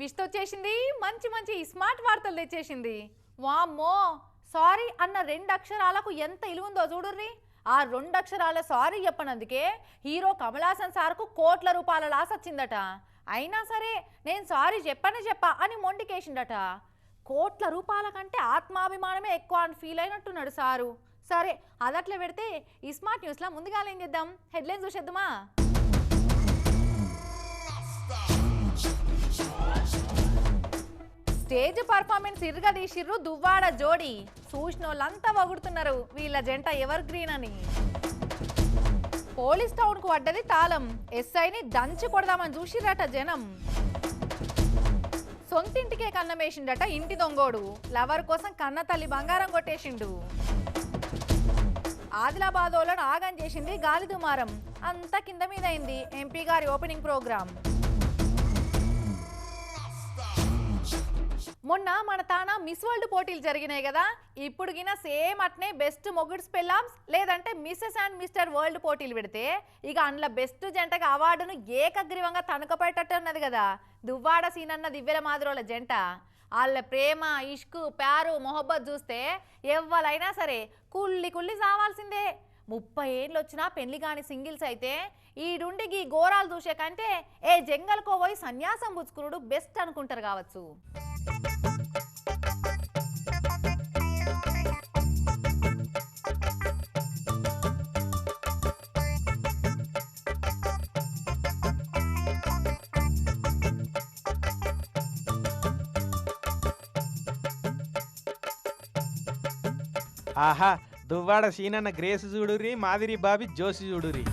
విష్ట వచ్చేసింది మంచి మంచి స్మార్ట్ వార్తలు తెచ్చేసింది. వామ్మో! సారీ అన్న రెండు అక్షరాలకు ఎంత ఇలువుందో చూడుర్రి. ఆ రెండు అక్షరాల సారీ చెప్పనందుకే హీరో కమలాసన్ సార్కు కోట్ల రూపాయల లాస్ వచ్చిందట. అయినా సరే నేను సారీ చెప్పనే చెప్పా అని మొండికేసిండట కోట్ల రూపాయల కంటే ఆత్మాభిమానమే ఎక్కువ అని ఫీల్ అయినట్టున్నాడు సారు. సరే అదట్లా పెడితే ఈ స్మార్ట్ న్యూస్లో ముందుగా ఏం చేద్దాం? హెడ్లైన్ చూసేద్దామా? స్టేజ్ పర్ఫార్మెన్స్ ఇరగదీసిర్రు దువ్వాడ జోడి. చూసినోళ్ళంతా వగుడుతున్నారు. వీళ్ళ జంట ఎవర్ గ్రీన్ అని. పోలీస్ టౌన్కు పడ్డది తాళం. ఎస్ఐని దంచి కొడదామని చూసిరట జనం. సొంతింటికే కన్నమేసిండట ఇంటి దొంగోడు. లవర్ కోసం కన్న తల్లి బంగారం కొట్టేసిండు. ఆదిలాబాదోలను ఆగం చేసింది గాలి దుమారం అంతా కింద మీదైంది ఎంపీ గారి ఓపెనింగ్ ప్రోగ్రామ్. మొన్న మన తాన మిస్ వరల్డ్ పోటీలు జరిగినాయి కదా. ఇప్పుడు గిన సేమ్ అట్నే బెస్ట్ మొగుడ్స్ పెళ్ళామ్స్ లేదంటే మిస్సెస్ అండ్ మిస్టర్ వరల్డ్ పోటీలు పెడితే ఇక అందులో బెస్ట్ జంటకి అవార్డును ఏకగ్రీవంగా తణుకపోయేటట్టు ఉన్నది కదా. దువ్వాడ సీనన్న దివ్యల మాదిరోల జంట. వాళ్ళ ప్రేమ ఇష్కు ప్యారు మొహబ్బత్ చూస్తే ఎవ్వలైనా సరే కుల్లి కుల్లి సావాల్సిందే. ముప్పై ఏళ్ళు వచ్చినా పెళ్ళి కాని సింగిల్స్ అయితే ఈడుండి గీ ఘోరాలు చూసే కంటే ఏ జంగల్కో పోయి సన్యాసం పుచ్చుకునుడు బెస్ట్ అనుకుంటారు కావచ్చు. ఆహా దువ్వాడ సీనన్న గ్రేస్ చూడురి మాదిరి బాబి జోసి చూడురి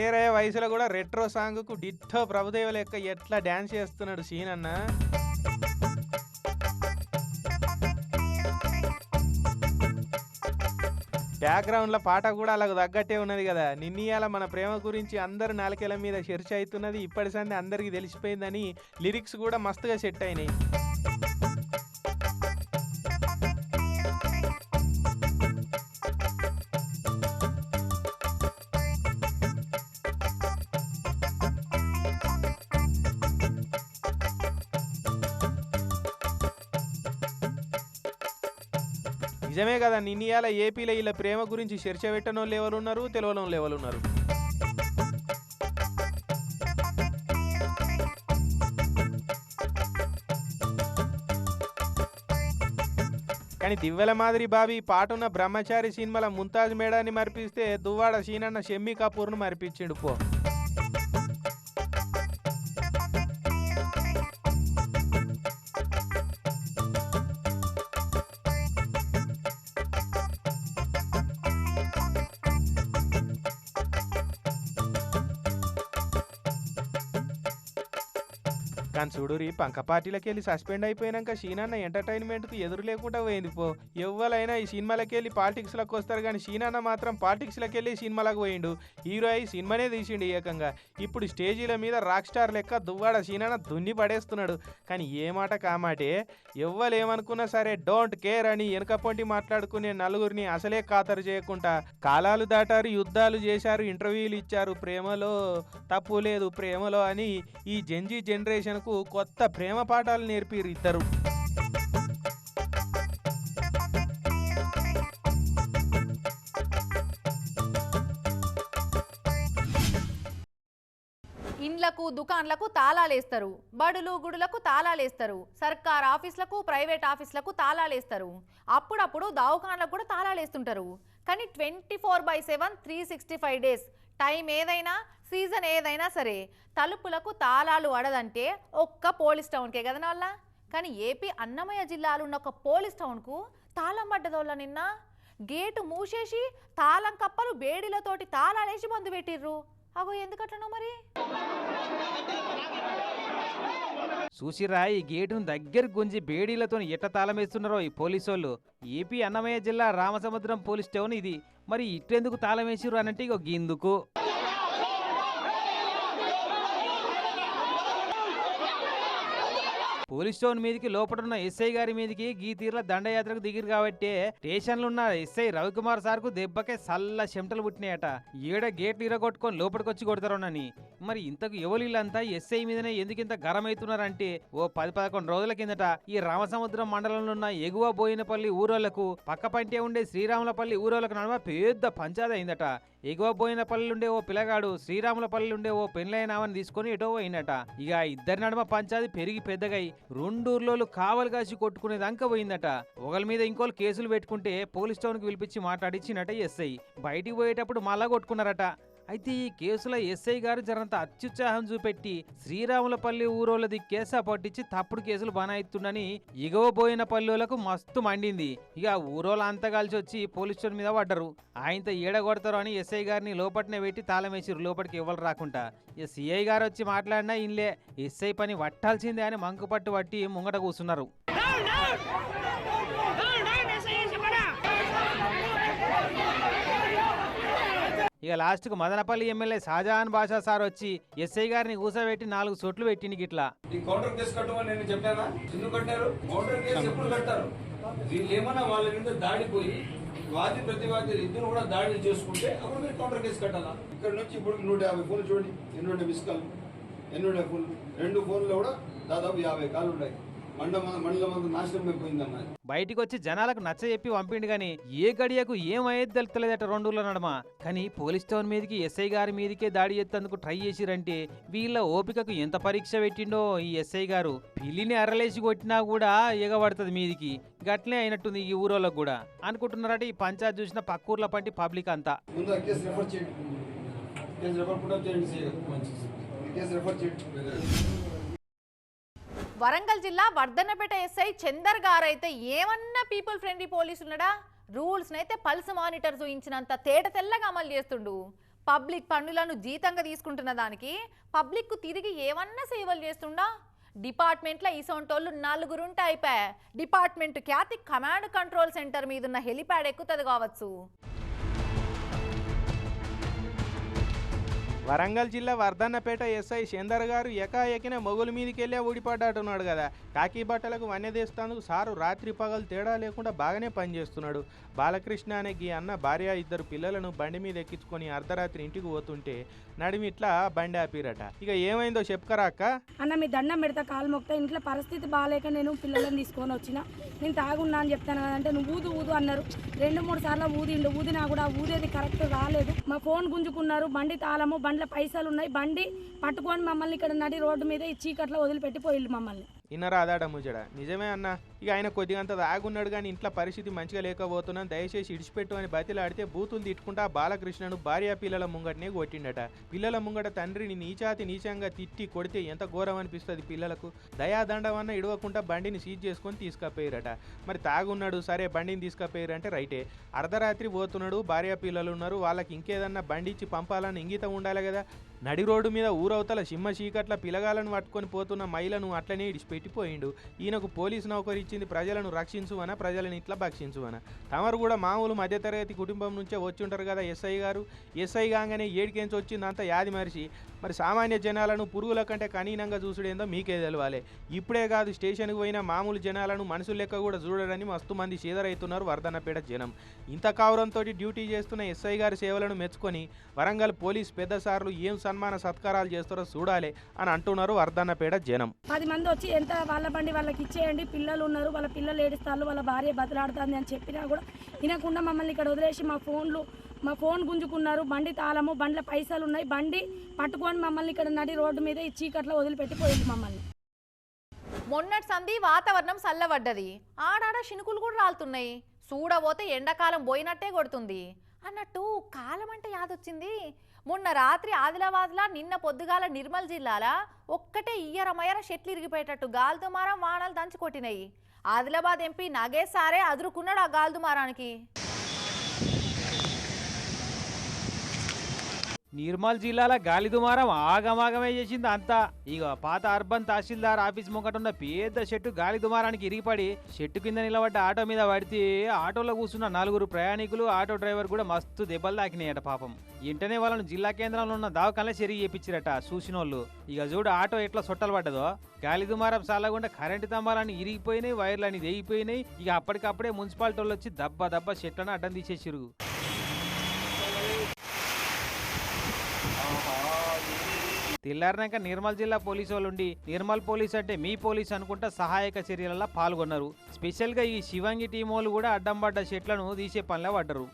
రిటైర్ అయ్యే వయసులో కూడా రెట్రో సాంగ్కు డిట్టో ప్రభుదేవ లెక్క ఎట్లా డ్యాన్స్ చేస్తున్నాడు సీనన్న బ్యాక్గ్రౌండ్లో పాట కూడా అలాగ తగ్గట్టే ఉన్నది కదా. నిన్నీయాల మన ప్రేమ గురించి అందరు నాలుకేల మీద చర్చ అవుతున్నది ఇప్పటి సంది అందరికీ తెలిసిపోయిందని లిరిక్స్ కూడా మస్తుగా సెట్ అయినాయి. నిజమే కదా నిన్నయాల ఏపీలో ఇలా ప్రేమ గురించి చర్చ పెట్టనోళ్ళు ఎవరు ఉన్నారు తెలవనోళ్ళు ఎవరు ఉన్నారు కానీ దివ్వెల మాదిరి బాబి పాటున్న బ్రహ్మచారి సినిమాల ముంతాజ్ మేడాన్ని మరిపిస్తే దువ్వాడ సీనన్న షమ్మి కపూర్ను మరిపించిండు పో. కానీ చూడురి పంక పార్టీలకి వెళ్ళి సస్పెండ్ అయిపోయినాక షీనాన్న ఎంటర్టైన్మెంట్కి ఎదురు లేకుండా పోయింది పో. ఎవ్వలైనా ఈ సినిమాలకి వెళ్ళి పాలిటిక్స్లోకి వస్తారు కానీ షీనాన్న మాత్రం పాలిటిక్స్లోకి వెళ్ళి సినిమాలకు పోయిండు. హీరో అయి సినిమానే తీసిండు ఏకంగా. ఇప్పుడు స్టేజీల మీద రాక్ స్టార్ లెక్క దువ్వాడ షీనాన్న దున్ని పడేస్తున్నాడు. కానీ ఏ మాట కామాటే ఎవ్వలేమనుకున్నా సరే డోంట్ కేర్ అని వెనకపొంటి మాట్లాడుకునే నలుగురిని అసలే ఖాతరు చేయకుండా కాలాలు దాటారు యుద్ధాలు చేశారు ఇంటర్వ్యూలు ఇచ్చారు. ప్రేమలో తప్పు లేదు ప్రేమలో అని ఈ జెన్జీ జనరేషన్కు కొత్త ప్రేమ పాఠాలు నేర్పిరు ఇద్దరు. ఇండ్లకు దుకాన్లకు తాళాలేస్తారు. బడులు గుడులకు తాళాలేస్తారు. సర్కార్ ఆఫీసులకు ప్రైవేట్ ఆఫీసులకు తాళాలేస్తారు. అప్పుడప్పుడు దవాఖాన్లకు కూడా తాళాలేస్తుంటారు. కానీ twenty four by seven three sixty five days time ఏదైనా సీజన్ ఏదైనా సరే తలుపులకు తాళాలు వడదంటే ఒక్క పోలీస్ టౌన్కే కదా వాళ్ళ కానీ ఏపీ అన్నమయ్య జిల్లాలో ఉన్న ఒక పోలీస్ టౌన్కు తాళం పడ్డదోళ్ళ నిన్న? గేటు మూసేసి తాళం కప్పలు బేడీలతోటి తాళాలేసి మందు పెట్టిర్రు. అగో ఎందుకట్లనో మరి? చూసిరా ఈ గేటును దగ్గర గుంజి బేడీలతో ఎట్ట తాళమేస్తున్నారో ఈ పోలీసోళ్ళు. ఏపీ అన్నమయ్య జిల్లా రామసముద్రం పోలీస్ టౌన్ ఇది. మరి ఇట్టెందుకు తాళం వేసిర్రు అనంటే ఇక గిందుకు. పోలీస్ స్టోన్ మీదకి లోపడున్న ఎస్ఐ గారి మీదకి గీతీర్ల దండయాత్రకు దిగిరు కాబట్టి స్టేషన్లున్న ఎస్ఐ రవికుమార్ సార్కు దెబ్బకే సల్ల చెమటలు పుట్టినాయట. ఏడ గేట్లు ఇరగొట్టుకొని లోపలికొచ్చి కొడతారోనని. మరి ఇంతకు ఎవరిల్లంతా ఎస్ఐ మీదనే ఎందుకు ఇంత గరం అవుతున్నారంటే ఓ పది పదకొండు రోజుల కిందట ఈ రామసముద్రం మండలంలో ఉన్న ఎగువ బోయినపల్లి ఊరోళ్ళకు పక్క పంటే ఉండే శ్రీరాములపల్లి ఊరోళ్ళకు నడుమ పెద్ద పంచాయతీ అయిందట. ఎగువ బోయినపల్లి పల్లెలుండే ఓ పిల్లగాడు శ్రీరాములపల్లి పల్లెలుండే ఓ పెళ్ళైనామని తీసుకొని ఎటో పోయిందట ఇక ఇద్దరి నడుమ పంచాది పెరిగి పెద్దగై రెండు కావలు కాసి కాసి కొట్టుకునేదాకా పోయిందట. ఒకరి మీద ఇంకోళ్ళు కేసులు పెట్టుకుంటే పోలీస్ స్టేషన్కి పిలిపించి మాట్లాడిచ్చినట ఎస్ఐ. బయటికి పోయేటప్పుడు మళ్ళా కొట్టుకున్నారట. అయితే ఈ కేసులో ఎస్ఐ గారు జరంత అత్యుత్సాహం చూపెట్టి శ్రీరాములపల్లి ఊరోళ్ళది కేసు పట్టించి తప్పుడు కేసులు బనాయిస్తుండని ఇగవబోయిన పల్లెలకు మస్తు మండింది. ఇక ఊరోళ్ళ అంతా కలిసి వచ్చి పోలీస్ స్టేషన్ మీద పడ్డరు. ఆయనతో ఏడగొడతారు అని ఎస్ఐ గారిని లోపట్నే పెట్టి తాళం వేసిరు లోపలికి ఎవరు రాకుండా. ఇక సిఐ గారు వచ్చి మాట్లాడినా ఇన్లే. ఎస్ఐ పని పట్టాల్సిందే అని మంకు పట్టు పట్టి ముంగట కూర్చున్నారు. ఇక లాస్ట్కు మదనపల్లి ఎమ్మెల్యే షాజహాన్ బాషా సార్ వచ్చి ఎస్ఐ గారిని కూసబెట్టి నాలుగు సొట్లు పెట్టింది గిట్లా. ఈ కౌంటర్ కేసు కట్టమని నేను చెప్పానా? ఎందుకు కట్టారు? కౌంటర్ కేసు ఎప్పుడు కట్టారు వీళ్ళు ఏమన్నా వాళ్ళ మీద దాడిపోయి వాది ప్రతివాది ఇద్దరు కూడా దాడి చేసుకుంటే అప్పుడు మీరు కౌంటర్ కేసు కట్టాలా? ఇక్కడ నుంచి ఇప్పుడు నూట యాభై ఫోన్లు చూడండి. ఎన్ని ఉండే మిస్ కాల్ ఎన్ని ఉండే ఫోన్లు. రెండు ఫోన్లు కూడా దాదాపు యాభై కాలు ఉన్నాయి. బయటికి వచ్చి జనాలకు నచ్చ చెప్పి పంపిండు గాని ఏ గడియకు ఏమయ్యేది తెలుస్తలేదట రెండుల నడమ. కానీ పోలీస్ స్టేషన్ మీదకి ఎస్ఐ గారి మీదకే దాడి చేసేందుకు ట్రై చేసిరంటే వీళ్ళ ఓపికకు ఎంత పరీక్ష పెట్టిండో ఈ ఎస్ఐ గారు. పిల్లిని అరలేసి కొట్టినా కూడా ఎగబడుతుంది మీదికి. గట్లే అయినట్టుంది ఈ ఊరోళ్ళకు కూడా. అనుకుంటున్నారట ఈ పంచాయత్ చూసిన పక్కూర్ల పంటి పబ్లిక్ అంతా. రెఫర్ చేయండి కేసు రెఫర్ కూడా చేయండి సీఏ గారు. ఈ కేసు రెఫర్ చేయండి వరంగల్ జిల్లా వర్ధన్నపేట ఎస్ఐ చందర్ గారైతే ఏమన్నా పీపుల్ ఫ్రెండ్లీ పోలీసు ఉన్నాడా రూల్స్ని అయితే పల్స్ మానిటర్ చూయించినంత తేట తెల్లగా అమలు చేస్తుండు. పబ్లిక్ పన్నులను జీతంగా తీసుకుంటున్న దానికి పబ్లిక్కు తిరిగి ఏమన్నా సేవలు చేస్తుండా? డిపార్ట్మెంట్లో ఇసొంటోళ్ళు నలుగురుంటే అయిపోయా. డిపార్ట్మెంట్ ఖ్యాతి కమాండ్ కంట్రోల్ సెంటర్ మీదున్న హెలిప్యాడ్ ఎక్కుతుంది కావచ్చు. వరంగల్ జిల్లా వర్ధన్నపేట ఎస్ఐ శేందర్ గారు ఎకాఎకిన మొగుల మీదకెళ్ళే ఊడిపడ్డాటున్నాడు కదా. కాకి బట్టలకు వన్యదేస్తాందుకు సారు రాత్రి పగలు తేడా లేకుండా బాగానే పనిచేస్తున్నాడు. బాలకృష్ణ అనే గీ అన్న భార్య ఇద్దరు పిల్లలను బండి మీద ఎక్కించుకొని అర్ధరాత్రి ఇంటికి పోతుంటే నడిమిట్లా బండి ఆపిరట. ఇక ఏమైందో చెప్పుకరా అక్క? అన్న మీ దండం పెడతా కాలు మొక్తా ఇంట్లో పరిస్థితి బాగాలేక నేను పిల్లలను తీసుకొని వచ్చిన. నేను తాగున్నా అని చెప్తాను కదంటే నువ్వు ఊదు ఊదు అన్నారు. రెండు మూడు సార్లు ఊదిండు. ఊదినా కూడా ఊదేది కరెక్ట్ రాలేదు. మా ఫోన్ గుంజుకున్నారు. బండి తాళము బండి బండ్ల పైసలు ఉన్నాయి బండి పట్టుకొని మమ్మల్ని ఇక్కడ నడి రోడ్డు మీద ఈ చీకట్లో వదిలిపెట్టి పోయిల్లు మమ్మల్ని. ఇన్నరా అదాడ ముజడ. నిజమే అన్నా? ఇక ఆయన కొద్దిగంత దాగున్నాడు కానీ ఇంట్లో పరిస్థితి మంచిగా లేకపోతున్నాను దయచేసి ఇడిచిపెట్టు అని బతిలాడితే బూతులు తిట్టుకుంటా బాలకృష్ణను భార్య పిల్లల ముంగటనే కొట్టిండట. పిల్లల ముంగట తండ్రిని నీచాతి నీచంగా తిట్టి కొడితే ఎంత ఘోరం అనిపిస్తుంది పిల్లలకు? దయాదండవన్న ఇడవకుండా బండిని సీజ్ చేసుకొని తీసుకపోయారట. మరి తాగున్నాడు సరే బండిని తీసుకపోయారంటే రైటే. అర్ధరాత్రి పోతున్నాడు భార్య పిల్లలు ఉన్నారు వాళ్ళకి ఇంకేదన్నా బండి ఇచ్చి పంపాలని ఇంగితం ఉండాలి కదా? నడి రోడ్డు మీద ఊరవతల సింహ చీకట్ల పిలగాలను పట్టుకొని పోతున్న మహిళను అట్లనే ఇడిచిపెట్టిపోయిండు. ఈయనకు పోలీసు నౌకరి ఇచ్చింది ప్రజలను రక్షించువన ప్రజలను ఇట్లా భక్షించువన తమరు కూడా మామూలు మధ్యతరగతి కుటుంబం నుంచే వచ్చి ఉంటారు కదా ఎస్ఐ గారు. ఎస్ఐ కాగానే ఏడికేంచి వచ్చిందంతా యాది మరిచి మరి సామాన్య జనాలను పురుగుల కంటే కనీనంగా చూసుడేందో మీకే తెలవాలి. ఇప్పుడే కాదు స్టేషన్కి పోయిన మామూలు జనాలను మనసు లెక్క కూడా చూడడని మస్తు మంది చీదరైతున్నారు వర్ధనపేట జనం. ఇంత కావరంతో డ్యూటీ చేస్తున్న ఎస్ఐ గారి సేవలను మెచ్చుకొని వరంగల్ పోలీస్ పెద్ద సార్లు ఏం సన్మాన సత్కారాలు చేస్తారో చూడాలి అని అంటున్నారు వర్ధన్నపేట జనం. పది మంది వచ్చి ఎంత వాళ్ళ బండి వాళ్ళకి ఇచ్చేయండి పిల్లలు ఉన్నారు వాళ్ళ పిల్లలు ఏడుస్తారు వాళ్ళ భార్య బతలాడుతుంది అని చెప్పినా కూడా వినకుండా మమ్మల్ని ఇక్కడ వదిలేసి మా ఫోన్లు మా ఫోన్ గుంజుకున్నారు. బండి తాళము బండ్ల పైసలు ఉన్నాయి. బండి పట్టుకొని మమ్మల్ని ఇక్కడ నడి రోడ్డు మీద ఈ చీకట్లో వదిలిపెట్టి పోయింది మమ్మల్ని. మొన్నటి సంధి వాతావరణం చల్లబడ్డది. ఆడాడ శినుకులు కూడా రాలుతున్నాయి. చూడబోతే ఎండాకాలం పోయినట్టే కొడుతుంది. అన్నట్టు కాలం అంటే యాదొచ్చింది. మొన్న రాత్రి ఆదిలాబాద్లా నిన్న పొద్దుగాల నిర్మల్ జిల్లాల ఒక్కటే ఇయ్యరమయ్యర చెట్లు ఇరిగిపోయేటట్టు గాలితో మారం వానలు దంచి కొట్టినాయి ఆదిలాబాద్ ఎంపీ నాగేశ్ సారే అదురుకున్నాడు ఆ గాల్దుమారానికి. నిర్మల్ జిల్లాల గాలి దుమారం ఆగమాగమే చేసింది అంతా. ఇక పాత అర్బన్ తహసీల్దార్ ఆఫీస్ ముంగట ఉన్న పెద్ద చెట్టు గాలి దుమారానికి ఇరిగిపడి చెట్టు కింద నిలబడ్డ ఆటో మీద పడితే ఆటోలో కూర్చున్న నలుగురు ప్రయాణికులు ఆటో డ్రైవర్ కూడా మస్తు దెబ్బలు తాకినాయట పాపం. వెంటనే వాళ్ళను జిల్లా కేంద్రంలో ఉన్న దావకాలే చెరిగి చేపించారట చూసినోళ్ళు. ఇక చూడు ఆటో ఎట్లా సొట్టలు పడ్డదో. గాలి దుమారం సాలకుండా కరెంటు స్తంభాలని ఇరిగిపోయినాయి వైర్లని దేగిపోయినాయి ఇక అప్పటికప్పుడే మున్సిపాలిటీ వాళ్ళు వచ్చి దబ్బ దబ్బ చెట్లను అడ్డం తీసేసిరు తెల్లారినాక నిర్మల్ జిల్లా పోలీసు వాళ్ళుండి నిర్మల్ పోలీస్ అంటే మీ పోలీస్ అనుకుంటా సహాయక చర్యలలో పాల్గొన్నారు. స్పెషల్గా ఈ శివంగి టీం వాళ్ళు కూడా అడ్డం పడ్డ చెట్లను తీసే పనిలో పడ్డరు.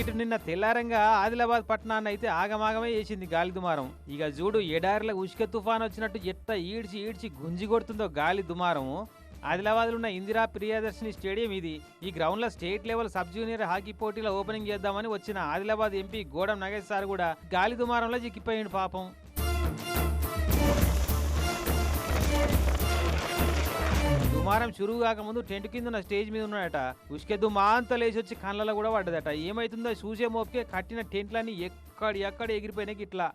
ఇటు నిన్న తెల్లారంగా ఆదిలాబాద్ పట్టణాన్ని అయితే ఆగమాగమే చేసింది గాలి దుమారం ఇక చూడు ఎడారిలో ఉష్క తుఫాన్ వచ్చినట్టు ఎట్ట ఈడ్చి ఈడ్చి గుంజి కొడుతుందో గాలి దుమారం ఆదిలాబాద్లో ఉన్న ఇందిరా ప్రియదర్శిని స్టేడియం ఇది. ఈ గ్రౌండ్లో state level sub junior hockey పోటీలో ఓపెనింగ్ చేద్దామని వచ్చిన ఆదిలాబాద్ ఎంపీ గోడం నగేష్ సార్ కూడా గాలి దుమారంలో చిక్కిపోయిండు పాపం. దుమారం చురువు కాకముందు టెంట్ కింద ఉన్న స్టేజ్ మీద ఉన్నాడట. ఉష్కె దుమాంత లేచి వచ్చి కళ్ళలో కూడా పడ్డదట. ఏమైతుందో చూసే మోపుకే కట్టిన టెంట్లన్నీ ఎక్కడ ఎక్కడ ఎగిరిపోయినాయి ఇట్లా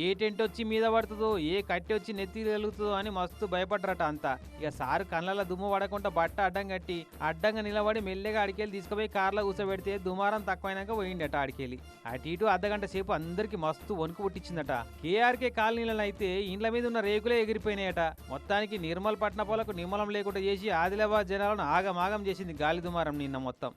ఏ టెంట్ వచ్చి మీద పడుతుందో ఏ కట్టి వచ్చి నెత్తి వెలుగుతుందో అని మస్తు భయపడ్డరట అంతా. ఇక సారు కళ్ళలో దుమ్ము పడకుండా బట్ట అడ్డం కట్టి అడ్డంగా నిలబడి మెల్లగా అడికెళ్ళి తీసుకుపోయి కార్లో కూర్చోబెడితే దుమారం తక్కువైనాక పోయిండట అడికెళ్ళి. అటు ఇటు అర్ధగంట సేపు అందరికి మస్తు వణుకు పుట్టించిందట. కేఆర్కే కాలనీలను అయితే ఇండ్ల మీద ఉన్న రేకులే ఎగిరిపోయినాయట. మొత్తానికి నిర్మల్ పట్టణపోలకు నిమ్మలం లేకుండా చేసి ఆదిలాబాద్ జనాలను ఆగమాగం చేసింది గాలి దుమారం నిన్న మొత్తం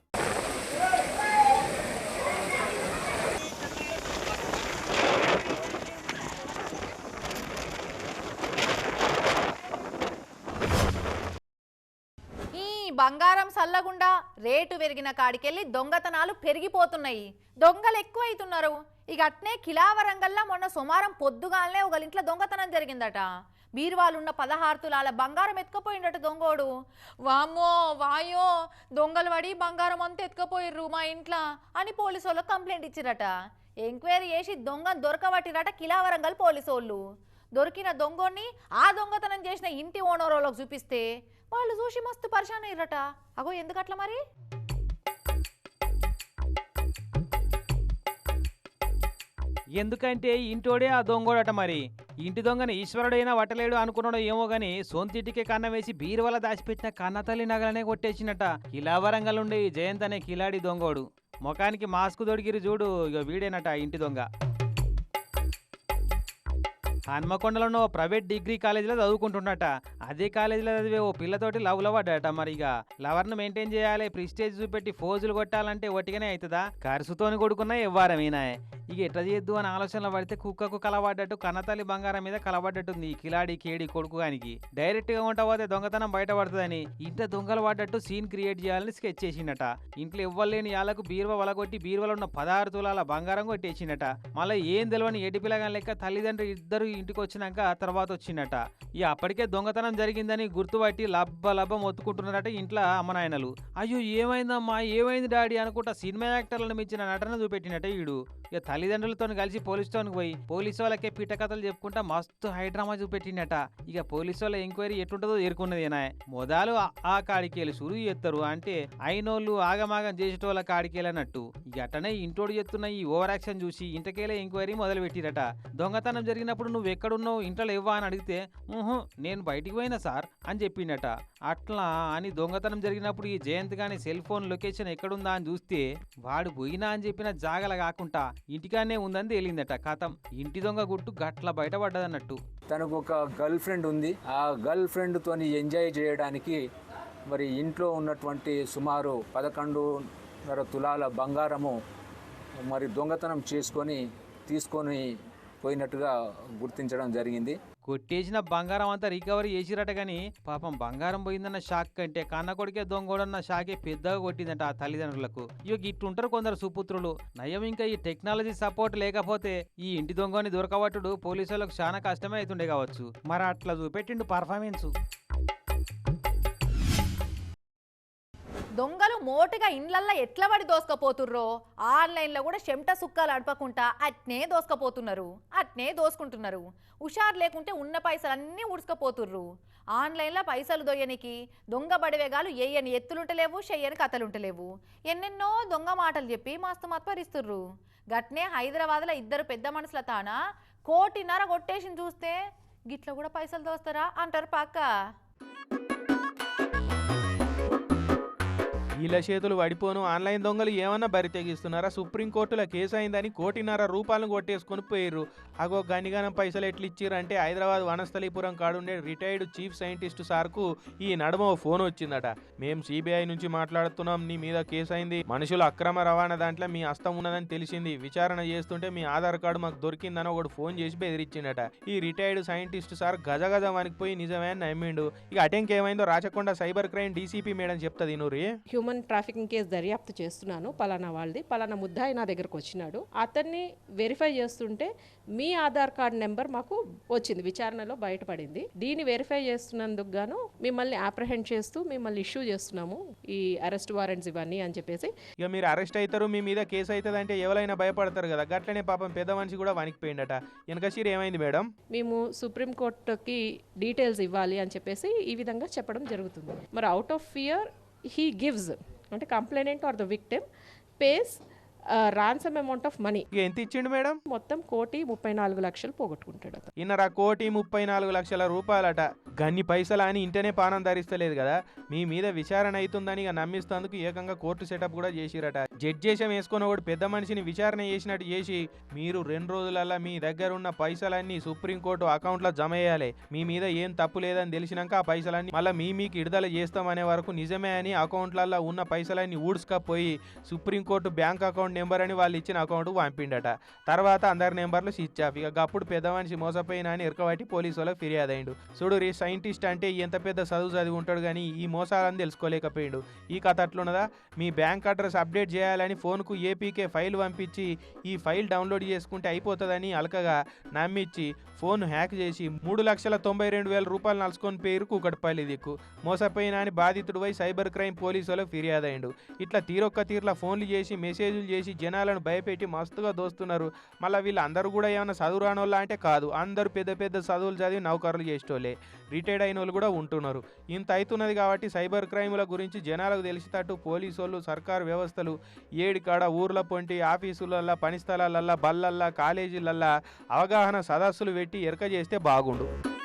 ఈ బంగారం సల్లగుండా రేటు పెరిగిన కాడికెళ్ళి దొంగతనాలు పెరిగిపోతున్నాయి. దొంగలు ఎక్కువ అవుతున్నారు ఇక అట్నే కిలావరంగల్లా మొన్న సుమారం పొద్దుగాలనే ఒకళ్ళ ఇంట్లో దొంగతనం జరిగిందట. బీరువాలున్న పదహారు తులాల బంగారం ఎత్తుకపోయిండట దొంగోడు. వామ్మో వాయో దొంగలు పడి బంగారం అంతా ఎత్తుకపోయిర్రు మా ఇంట్లో అని పోలీసు వాళ్ళకి కంప్లైంట్ ఇచ్చిరట. ఎంక్వైరీ చేసి దొంగ దొరకబట్టిరట కిలావరంగల్ పోలీసు వాళ్ళు దొరికిన దొంగోని ఆ దొంగతనం చేసిన ఇంటి ఓనర్ వాళ్ళకి చూపిస్తే వాళ్ళు చూసి మస్తు పరిశాన్ అయ్యారట. అగో ఎందుకట్లా మరి? ఎందుకంటే ఇంటోడే ఆ దొంగోడట మరి. ఇంటి దొంగని ఈశ్వరుడైనా వట్టలేడు అనుకున్నాడు ఏమో గాని సొంతింటికే కన్న వేసి బీరువల దాచిపెట్టిన కన్నతల్లి నగలనే కొట్టేసినట కిలావరంగలుండే ఈ జయంత్ అనే కిలాడి దొంగోడు. ముఖానికి మాస్క్ దొడిగిరి చూడు ఇక వీడేనట ఇంటి దొంగ. హన్మకొండలో ఓ ప్రైవేట్ డిగ్రీ కాలేజీలో చదువుకుంటున్నట. అదే కాలేజీలో చదివే ఓ పిల్లతోటి లవ్ లవ్ అడ్డట మరి ఇక లవర్ను మెయింటైన్ చేయాలి ప్రిస్టేజ్ చూపెట్టి ఫోజులు కొట్టాలంటే ఒట్టిగానే అవుతుందా ఖర్చుతోని కొడుకున్నా ఇవ్వారమేనా ఇక ఎట్లా చేద్దు అని ఆలోచనలు పడితే కుక్కకు కలబడ్డట్టు కన్నతల్లి బంగారం మీద కలబడ్డట్టుంది ఈ కిలాడి కేడి కొడుకు గానికి. డైరెక్ట్గా ఉంటా పోతే దొంగతనం బయటపడుతుందని ఇంత దొంగలు పడ్డట్టు సీన్ క్రియేట్ చేయాలని స్కెచ్ చేసిండట. ఇంట్లో ఇవ్వలేని యాలకు బీరువ వలగొట్టి బీరువలో ఉన్న పదహారు తులాల బంగారం కొట్టేసిండట. మళ్ళీ ఏం తెలియని ఎడి పిల్లగాని లెక్క తల్లిదండ్రులు ఇద్దరు ఇంటికి వచ్చినాక తర్వాత వచ్చిండట ఇక అప్పటికే దొంగతనం జరిగిందని గుర్తుపట్టి లబ్బ లబ్బ మొత్తుకుంటున్నారట ఇంట్లో అమ్మ నాయనలు. అయ్యో ఏమైందమ్మా? ఏమైంది డాడీ అనుకుంటా సినిమా యాక్టర్లను మించిన నటన చూపెట్టినట ఈడు. ఇక తల్లిదండ్రులతో కలిసి పోలీస్ స్టేషన్కి పోయి పోలీసు వాళ్ళకే పిట్ట కథలు చెప్పుకుంటా మస్తు హైడ్రామా చూపెట్టిండట ఇక పోలీసు వాళ్ళ ఎంక్వైరీ ఎట్టుంటుందో ఎరుకున్నది ఏనా మొదలు ఆ- కాడికేలు సురువు చేస్తారు అంటే అయినోళ్ళు ఆగమాగం చేసేటోళ్ళ కాడికేలన్నట్టు. ఇక అట్టనే ఇంటోడు చేస్తున్న ఈ ఓవర్ యాక్షన్ చూసి ఇంటకేలే ఎంక్వైరీ మొదలు పెట్టిరట దొంగతనం జరిగినప్పుడు నువ్వు ఎక్కడున్నావు ఇంట్లో ఇవ్వా అని అడిగితే ఊహు నేను బయటికి పోయినా సార్ అని చెప్పిండట. అట్లా అని దొంగతనం జరిగినప్పుడు ఈ జయంత్ గాని సెల్ ఫోన్ లొకేషన్ ఎక్కడుందా అని చూస్తే వాడు పోయినా అని చెప్పిన జాగల కాకుండా ఇంటికానే ఉందని తేలిందట కథం. ఇంటి దొంగ గుట్టు గట్ల బయటపడ్డదన్నట్టు. తనకు ఒక గర్ల్ ఫ్రెండ్ ఉంది. ఆ గర్ల్ ఫ్రెండ్తోని ఎంజాయ్ చేయడానికి మరి ఇంట్లో ఉన్నటువంటి సుమారు పదకొండున్నర తులాల బంగారము మరి దొంగతనం చేసుకొని తీసుకొని పోయినట్టుగా గుర్తించడం జరిగింది. కొట్టేసిన బంగారం అంతా రికవరీ చేసిరట కానీ పాపం బంగారం పోయిందన్న షాక్ కంటే కన్న కొడుకే దొంగోడన్న షాకే పెద్దగా కొట్టిందంట ఆ తల్లిదండ్రులకు. ఇక ఇట్టుంటారు కొందరు సుపుత్రులు. నయం ఇంకా ఈ టెక్నాలజీ సపోర్ట్ లేకపోతే ఈ ఇంటి దొంగని దొరకబట్టుడు పోలీసులకు చాలా కష్టమే అవుతుండే కావచ్చు. మరి అట్లా చూపెట్టిండు పర్ఫార్మెన్స్ దొంగలు మోటుగా ఇండ్లల్లో ఎట్ల పడి దోసుకపోతుర్రో ఆన్లైన్లో కూడా చెమట సుక్కలు అడపకుండా అట్నే దోసుకపోతున్నారు అట్నే దోసుకుంటున్నారు. హుషారు లేకుంటే ఉన్న పైసలన్నీ ఉడుచుకపోతుర్రు ఆన్లైన్లో పైసలు దొయ్యనికి దొంగ బడివేగాలు ఏయని ఎత్తులుంటలేవు చెయ్యని కథలుంటలేవు. ఎన్నెన్నో దొంగ మాటలు చెప్పి మస్తు మత్పరిస్తుర్రు. గట్నే హైదరాబాద్లో ఇద్దరు పెద్ద మనుషుల తాన కోటిన్నర కొట్టేసి చూస్తే గిట్ల కూడా పైసలు దోస్తారా? అంటారు పక్క. వీళ్ళ చేతులు పడిపోను. ఆన్లైన్ దొంగలు ఏమన్నా బరి తెగిస్తున్నారా? సుప్రీంకోర్టులో కేసు అయిందని కోటిన్నర రూపాయలను కొట్టేసుకొని పోయిర్రు. అగో గనిగానం పైసలు ఎట్లు ఇచ్చిర్రంటే హైదరాబాద్ వనస్థలీపురం కాడుండే రిటైర్డ్ చీఫ్ సైంటిస్ట్ సార్కు ఈ నడుమ ఫోన్ వచ్చిందట. మేము సిబిఐ నుంచి మాట్లాడుతున్నాం నీ మీద కేసు అయింది మనుషులు అక్రమ రవాణా దాంట్లో మీ హస్తం ఉన్నదని తెలిసింది. విచారణ చేస్తుంటే మీ ఆధార్ కార్డు మాకు దొరికిందని ఒకడు ఫోన్ చేసి బెదిరించిండట. ఈ రిటైర్డ్ సైంటిస్ట్ సార్ గజ గజ వణికిపోయి నిజమే అని నమ్మిండు. ఇక అటెంకేమైందో Rachakonda cyber crime DCP madam చెప్తుంది నూరి హ్యూమన్ ట్రాఫికింగ్ కేసు దర్యాప్తు చేస్తున్నాను పలానా వాళ్ళది పలానా ముద్దాయి నా దగ్గరకు వచ్చినాడు. అతన్ని వెరిఫై చేస్తుంటే మీ ఆధార్ కార్డ్ నెంబర్ మాకు వచ్చింది విచారణలో బయటపడింది. దీన్ని వెరిఫై చేస్తున్నందుకు గాను మిమ్మల్ని అప్రహెండ్ చేస్తూ మిమ్మల్ని ఇష్యూ చేస్తున్నాము ఈ అరెస్ట్ వారెంట్స్ ఇవన్నీ అని చెప్పేసి. ఇక మీరు అరెస్ట్ అవుతారు మీ మీద కేసు అవుతుంది అంటే ఎవరైనా భయపడతారు కదా గట్లనే పాపం పెద్ద మనిషి కూడా వణికిపోయిండట వెనక సీర్ ఏమైంది మేడం? మేము సుప్రీంకోర్టుకి డీటెయిల్స్ ఇవ్వాలి అని చెప్పేసి ఈ విధంగా చెప్పడం జరుగుతుంది. మరి out of fear he gives అంటే complainant or the victim pays ransom amount of money ఎంత ఇచ్చిండు మేడం? మొత్తం కోటి ముప్పై నాలుగు లక్షలు పోగొట్టుకుంటాడు అతను ఇన్నర కోటి ముప్పై నాలుగు లక్షల రూపాయలట. గన్ని పైసలు అని ఇంటనే పానం ధరిస్తలేదు కదా. మీ మీద విచారణ అవుతుందని ఇక నమ్మిస్తేందుకు ఏకంగా కోర్టు సెటప్ కూడా చేసిరట. జడ్జేషం వేసుకున్న ఒకడు పెద్ద మనిషిని విచారణ చేసినట్టు చేసి మీరు రెండు రోజులల్లా మీ దగ్గర ఉన్న పైసలన్నీ సుప్రీంకోర్టు అకౌంట్లో జమ చేయాలి. మీ మీద ఏం తప్పు లేదని తెలిసినాక ఆ పైసలన్నీ మళ్ళీ మీ మీకు విడుదల చేస్తామనే వరకు నిజమే అని అకౌంట్లలో ఉన్న పైసలన్నీ ఊడ్చుకపోయి Supreme Court bank account number అని వాళ్ళు ఇచ్చిన అకౌంట్ పంపిండట. తర్వాత అందరి నెంబర్లు స్విచ్ ఆఫ్ ఇక అప్పుడు పెద్ద మనిషి మోసపోయినా అని ఇరకబట్టి పోలీసు వాళ్ళకి ఫిర్యాదు అయిండు. చూడు రీ సైంటిస్ట్ అంటే ఎంత పెద్ద చదువు చదివి ఉంటాడు కానీ ఈ మోసాలని తెలుసుకోలేకపోయిండు. ఈ కథ అట్లున్నదా? మీ బ్యాంక్ అడ్రస్ అప్డేట్ చేయాలని ఫోన్కు ఏపీకే ఫైల్ పంపించి ఈ ఫైల్ డౌన్లోడ్ చేసుకుంటే అయిపోతుందని అలకగా నమ్మించి ఫోన్ హ్యాక్ చేసి మూడు లక్షల తొంభై రెండు వేల రూపాయలు నలుచుకొని పేరు కూకట్పల్లి దిక్కు. మోసపోయినా అని బాధితుడిపై సైబర్ క్రైమ్ పోలీసు వాళ్ళకి ఫిర్యాదు అయిండు. ఇట్లా తీరొక్క తీర్లా ఫోన్లు చేసి మెసేజ్లు చేసి జనాలను భయపెట్టి మస్తుగా దోస్తున్నారు. మళ్ళీ వీళ్ళందరూ కూడా ఏమైనా చదువు రానోళ్ళ అంటే కాదు. అందరూ పెద్ద పెద్ద చదువులు చదివి నౌకర్లు చేసేటోళ్ళే. రిటైర్డ్ అయిన వాళ్ళు కూడా ఉంటున్నారు. ఇంత అవుతున్నది కాబట్టి సైబర్ క్రైమ్ల గురించి జనాలకు తెలిసేటట్టు పోలీసు వాళ్ళు సర్కారు వ్యవస్థలు ఏడికాడ ఊర్ల పొంటి ఆఫీసులల్లా పని స్థలాలల్లా బళ్ళల్లా కాలేజీలల్లా అవగాహన సదస్సులు పెట్టి ఎరక చేస్తే బాగుండు.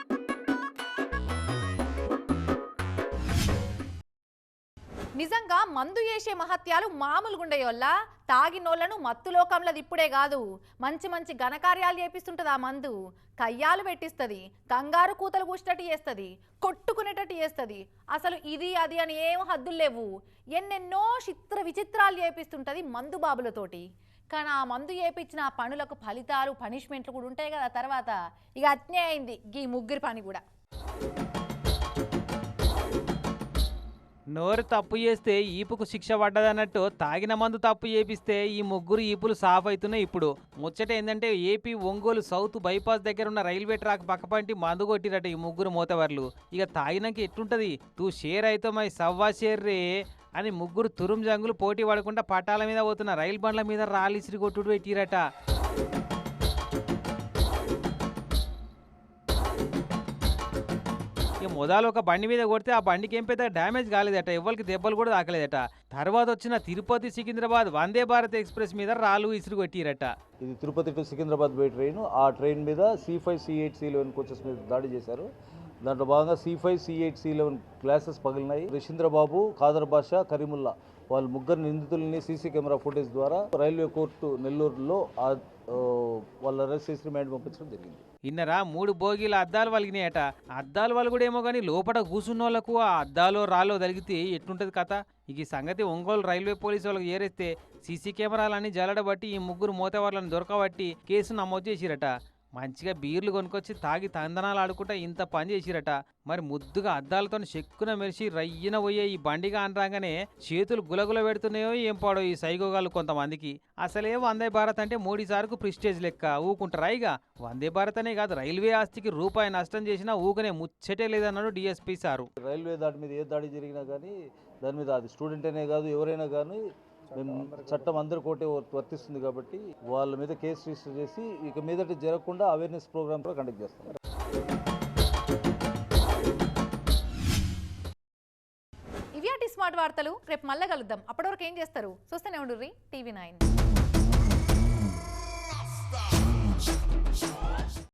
మందు చేసే మహత్యాలు మామూలుగుండే ఉండేవల్ల తాగినోళ్ళను మత్తులోకంలో ఇప్పుడే కాదు మంచి మంచి ఘనకార్యాలు చేపిస్తుంటది ఆ మందు. కయ్యాలు పెట్టిస్తుంది. కంగారు కూతలు కూసినట్టు చేస్తుంది. కొట్టుకునేటట్టు చేస్తుంది. అసలు ఇది అది అని ఏం హద్దులు లేవు. ఎన్నెన్నో చిత్ర విచిత్రాలు చేపిస్తుంటది మందు బాబులతోటి. కానీ ఆ మందు చేపించిన పనులకు ఫలితాలు పనిష్మెంట్లు కూడా ఉంటాయి కదా తర్వాత. ఇక అట్నే అయింది. ఈ ముగ్గురి పని కూడా. నోరు తప్పు చేస్తే ఈపుకు శిక్ష పడ్డదన్నట్టు తాగిన మందు తప్పు చేపిస్తే ఈ ముగ్గురు ఈపులు సాఫ్ అవుతున్నాయి ఇప్పుడు. ముచ్చట ఏంటంటే ఏపీ ఒంగోలు సౌత్ బైపాస్ దగ్గర ఉన్న రైల్వే ట్రాక్ పక్కపంటి మందు కొట్టిరట ఈ ముగ్గురు మోతవర్లు. ఇక తాగినాక ఎట్టుంటది తూ షేర్ అవుతామై సవ్వా షేర్ రే అని ముగ్గురు తురుం జంగులు పోటీ పడకుండా పట్టాల మీద పోతున్న రైలు బండ్ల మీద రాలిసిరి కొట్టుడు పెట్టిరట. ఇక మొదలు ఒక బండి మీద కొడితే ఆ బండికి ఏం పెద్ద డ్యామేజ్ కాలేదట. ఎవరికి దెబ్బలు కూడా తాకలేదట. తర్వాత వచ్చిన తిరుపతి సికింద్రాబాద్ వందే భారత్ ఎక్స్ప్రెస్ మీద రాళ్ళు ఇసురు కొట్టిరట. ఇది తిరుపతి టు సికింద్రాబాద్ పోయే ట్రైన్. ఆ ట్రైన్ మీద C five C eight C eleven coaches మీద దాడి చేశారు. దాంట్లో భాగంగా C five C eight C eleven glasses పగిలినాయి. Rishindrababu Khader Basha Karimulla వాళ్ళ ముగ్గురు నిందితుల్ని సీసీ కెమెరా ఫుటేజ్ ద్వారా రైల్వే కోర్టు నెల్లూరులో వాళ్ళ అరెస్ట్ చేసి రిమాండ్ పంపించడం జరిగింది. ఇన్నరా మూడు బోగీల అద్దాలు వలిగినాయట. అద్దాలు వాళ్ళు కూడా ఏమో కానీ లోపల కూసున్నోళ్ళకు ఆ అద్దాలో రాలో తగిలితే ఎట్లుంటది కథ? ఇక ఈ సంగతి ఒంగోలు రైల్వే పోలీసు వాళ్ళకి ఏరేస్తే సీసీ కెమెరాలన్నీ జల్లడబట్టి ఈ ముగ్గురు మోతవర్లను దొరకబట్టి కేసు నమోదు చేసిరట. మంచిగా బీర్లు కొనుక్కొచ్చి తాగి తందనాలు ఆడుకుంటా ఇంత పని చేసిరట. మరి ముద్దుగా అద్దాలతో చెక్కున మెరిసి రయ్యన పోయే ఈ బండిగా అనరాగానే చేతులు గులగుల పెడుతున్నాయో ఏం పాడో ఈ సైగోగాలు కొంతమందికి. అసలే వందే భారత్ అంటే మోడీ సార్కు ప్రిస్టేజ్ లెక్క. ఊకుంటారా ఇక వందే భారత్ అనే కాదు రైల్వే ఆస్తికి రూపాయి నష్టం చేసినా ఊకనే ముచ్చటే లేదన్నాడు డిఎస్పీ సారు. రైల్వే దాటి మీద ఏ దాడి జరిగినా కానీ దాని మీద అది స్టూడెంట్ అనే కాదు ఎవరైనా కానీ మేము చట్టం అందరికి ఒకటే వర్తిస్తుంది కాబట్టి వాళ్ళ మీద కేసు రిజిస్టర్ చేసి ఇక మీదట జరగకుండా అవేర్నెస్ ప్రోగ్రామ్ కూడా కండక్ట్ చేస్తాం. ఇవి అటి స్మార్ట్ వార్తలు రేపు మళ్ళీ కలుద్దాం. అప్పటివరకు ఏం చేస్తారు? చూస్తూనే ఉండుర్రి టీవీ నైన్.